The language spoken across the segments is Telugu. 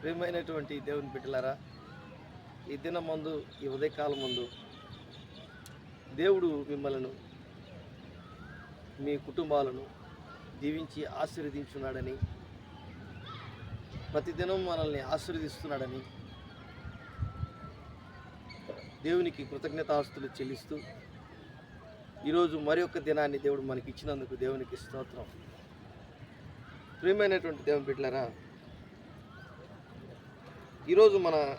ప్రియమైనటువంటి దేవుని బిడ్డలారా ఈ దినం ముందు ఈ ఉదయకాలం ముందు దేవుడు మిమ్మలను మీ కుటుంబాలను దీవించి ఆశీర్వదించున్నాడని ప్రతిదినం మనల్ని ఆశీర్వదిస్తున్నాడని దేవునికి కృతజ్ఞతాస్తులు చెల్లిస్తూ ఈరోజు మరి ఒక్క దినాన్ని దేవుడు మనకి ఇచ్చినందుకు దేవునికి స్తోత్రం. ప్రియమైనటువంటి దేవుని బిడ్డలారా ఈరోజు మన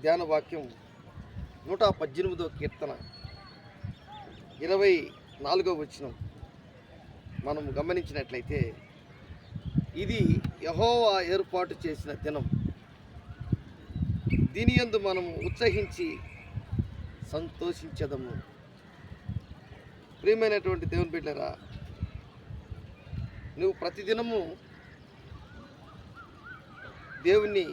ధ్యాన వాక్యం నూట పద్దెనిమిదో కీర్తన ఇరవై నాలుగో వచనం. మనం గమనించినట్లయితే ఇది యహోవా ఏర్పాటు చేసిన దినం. దీని యందు మనము ఉత్సహించి సంతోషించదము. ప్రియమైనటువంటి దేవుని బిడ్డరా నువ్వు ప్రతిదినము దేవుణ్ణి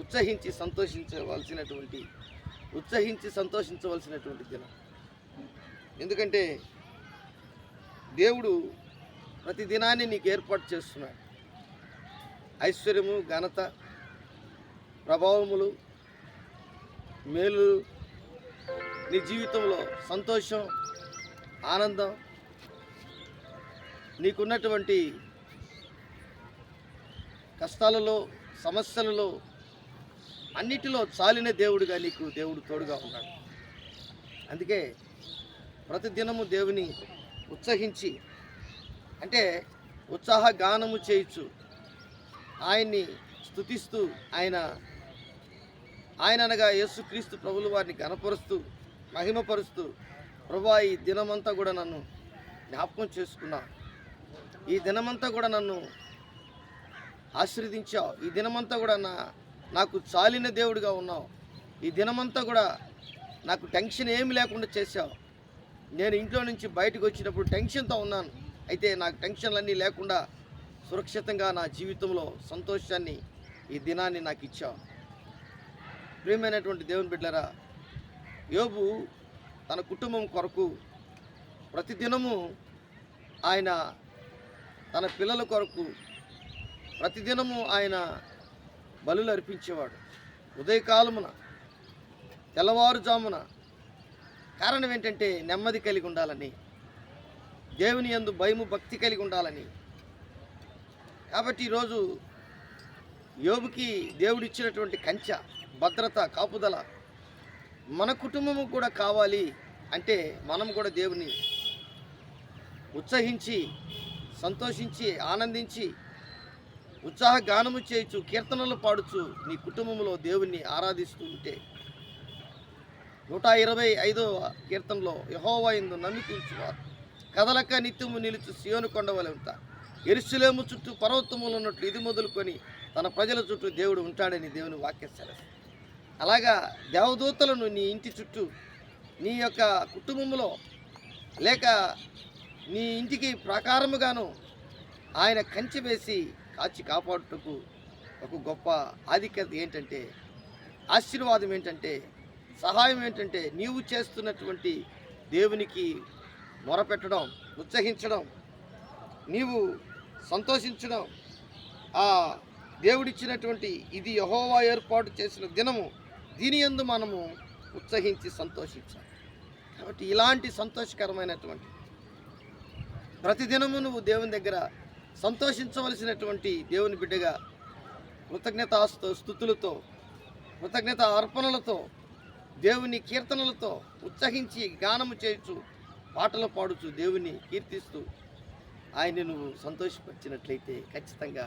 ఉత్సహించి సంతోషించవలసినటువంటి ఉత్సహించి సంతోషించవలసినటువంటి దినం. ఎందుకంటే దేవుడు ప్రతి దినాన్ని నీకు ఏర్పాటు చేస్తున్నాడు. ఐశ్వర్యము ఘనత ప్రభావములు మేలు నీ జీవితంలో సంతోషం ఆనందం నీకున్నటువంటి కష్టాలలో సమస్యలలో అన్నిటిలో చాలిన దేవుడుగా నీకు దేవుడు తోడుగా ఉన్నాడు. అందుకే ప్రతిదినము దేవుని ఉత్సహించి అంటే ఉత్సాహ గానము చేయొచ్చు ఆయన్ని స్తుతిస్తూ ఆయన ఆయన అనగా యేసుక్రీస్తు ప్రభులు వారిని గణపరుస్తూ మహిమపరుస్తూ ప్రభా ఈ దినమంతా కూడా నన్ను జ్ఞాపకం చేసుకున్నా. ఈ దినమంతా కూడా నన్ను ఆశీర్వదించావు. ఈ దినమంతా కూడా నా నాకు చాలిన దేవుడిగా ఉన్నావు. ఈ దినమంతా కూడా నాకు టెన్షన్ ఏమి లేకుండా చేశావు. నేను ఇంట్లో నుంచి బయటకు వచ్చినప్పుడు టెన్షన్తో ఉన్నాను. అయితే నాకు టెన్షన్లన్నీ లేకుండా సురక్షితంగా నా జీవితంలో సంతోషాన్ని ఈ దినాన్ని నాకు ఇచ్చావు. ప్రియమైనటువంటి దేవుని బిడ్డరా యోబు తన కుటుంబం కొరకు ప్రతిదినము ఆయన తన పిల్లల కొరకు ప్రతిదినము ఆయన బలులు అర్పించేవాడు ఉదయకాలమున తెల్లవారుజామున కారణం ఏంటంటే నెమ్మది కలిగి ఉండాలని దేవుని యందు భయము భక్తి కలిగి ఉండాలని. కాబట్టి ఈరోజు యోబుకి దేవుడిచ్చినటువంటి కంచె భద్రత కాపుదల మన కుటుంబము కూడా కావాలి అంటే మనం కూడా దేవుని ఉత్సహించి సంతోషించి ఆనందించి ఉత్సాహ గానము చేయొచ్చు కీర్తనలు పాడుచు నీ కుటుంబంలో దేవుణ్ణి ఆరాధిస్తూ ఉంటే నూట ఇరవై ఐదో కీర్తనలో యహోవా ఎందు నమ్మికించువారు కదలక నిత్యము నిలుచు సియోను కొండవలె ఉంట. ఎరుసలేము చుట్టూ పర్వతములు ఉన్నట్లు ఇది మొదలుకొని తన ప్రజల చుట్టూ దేవుడు ఉంటాడని దేవుని వాక్య సెలవు అలాగా దేవదూతలను నీ ఇంటి చుట్టూ నీ యొక్క కుటుంబంలో లేక నీ ఇంటికి ప్రాకారముగాను ఆయన కంచి వేసి కాచి కాపాడుటకు ఒక గొప్ప ఆధిక్యత ఏంటంటే ఆశీర్వాదం ఏంటంటే సహాయం ఏంటంటే నీవు చేస్తున్నటువంటి దేవునికి మొరపెట్టడం ఉత్సహించడం నీవు సంతోషించడం ఆ దేవుడిచ్చినటువంటి ఇది యహోవా ఏర్పాటు చేసిన దినము. దీని యందు మనము ఉత్సహించి సంతోషించాలి. కాబట్టి ఇలాంటి సంతోషకరమైనటువంటి ప్రతిదినము నువ్వు దేవుని దగ్గర సంతోషించవలసినటువంటి దేవుని బిడ్డగా కృతజ్ఞత స్థుతులతో కృతజ్ఞత అర్పణలతో దేవుని కీర్తనలతో ఉత్సహించి గానము చేయొచ్చు పాటలు పాడుచు దేవుని కీర్తిస్తూ ఆయన నువ్వు సంతోషపరిచినట్లయితే ఖచ్చితంగా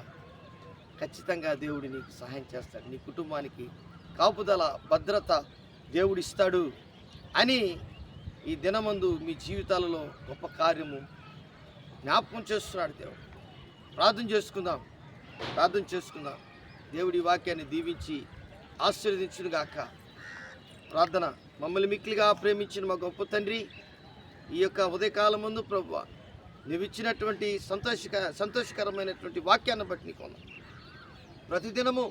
ఖచ్చితంగా దేవుడు నీకు సహాయం చేస్తాడు. నీ కుటుంబానికి కాపుదల భద్రత దేవుడిస్తాడు అని ఈ దినమందు మీ జీవితాలలో గొప్ప కార్యము జ్ఞాపకం చేస్తున్నాడు దేవుడు. ప్రార్థన చేసుకుందాం. ప్రార్థన చేసుకుందాం. దేవుడి వాక్యాన్ని దీవించి ఆశీర్వదించునుగాక. ప్రార్థన మమ్మల్ని మిక్కిలిగా ప్రేమించిన మా గొప్ప తండ్రి ఈ యొక్క ఉదయకాలం ముందు ప్రభు నువ్వు ఇచ్చినటువంటి సంతోషక సంతోషకరమైనటువంటి వాక్యాన్ని బట్టి నీకు ప్రతిదినము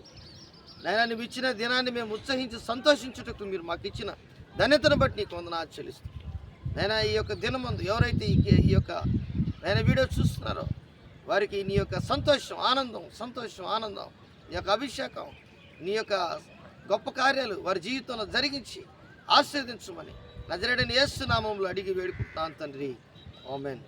నైనా నువ్వు ఇచ్చిన దినాన్ని మేము ఉత్సహించి సంతోషించుటకు మీరు మాకు ఇచ్చిన ధన్యతను బట్టి నీకు వందన ఆచరిస్తాం నైనా ఈ యొక్క దినమందు ఎవరైతే ఈ ఈ యొక్క నైనా వీడియో చూస్తున్నారో వారికి నీ యొక్క సంతోషం ఆనందం సంతోషం ఆనందం నీ యొక్క అభిషేకం నీ యొక్క గొప్ప కార్యాలు వారి జీవితంలో జరిగించి ఆశీర్వదించమని. నజరేడని ఏసునామంలో అడిగి వేడుకుంటున్నాను తండ్రి. ఓమెన్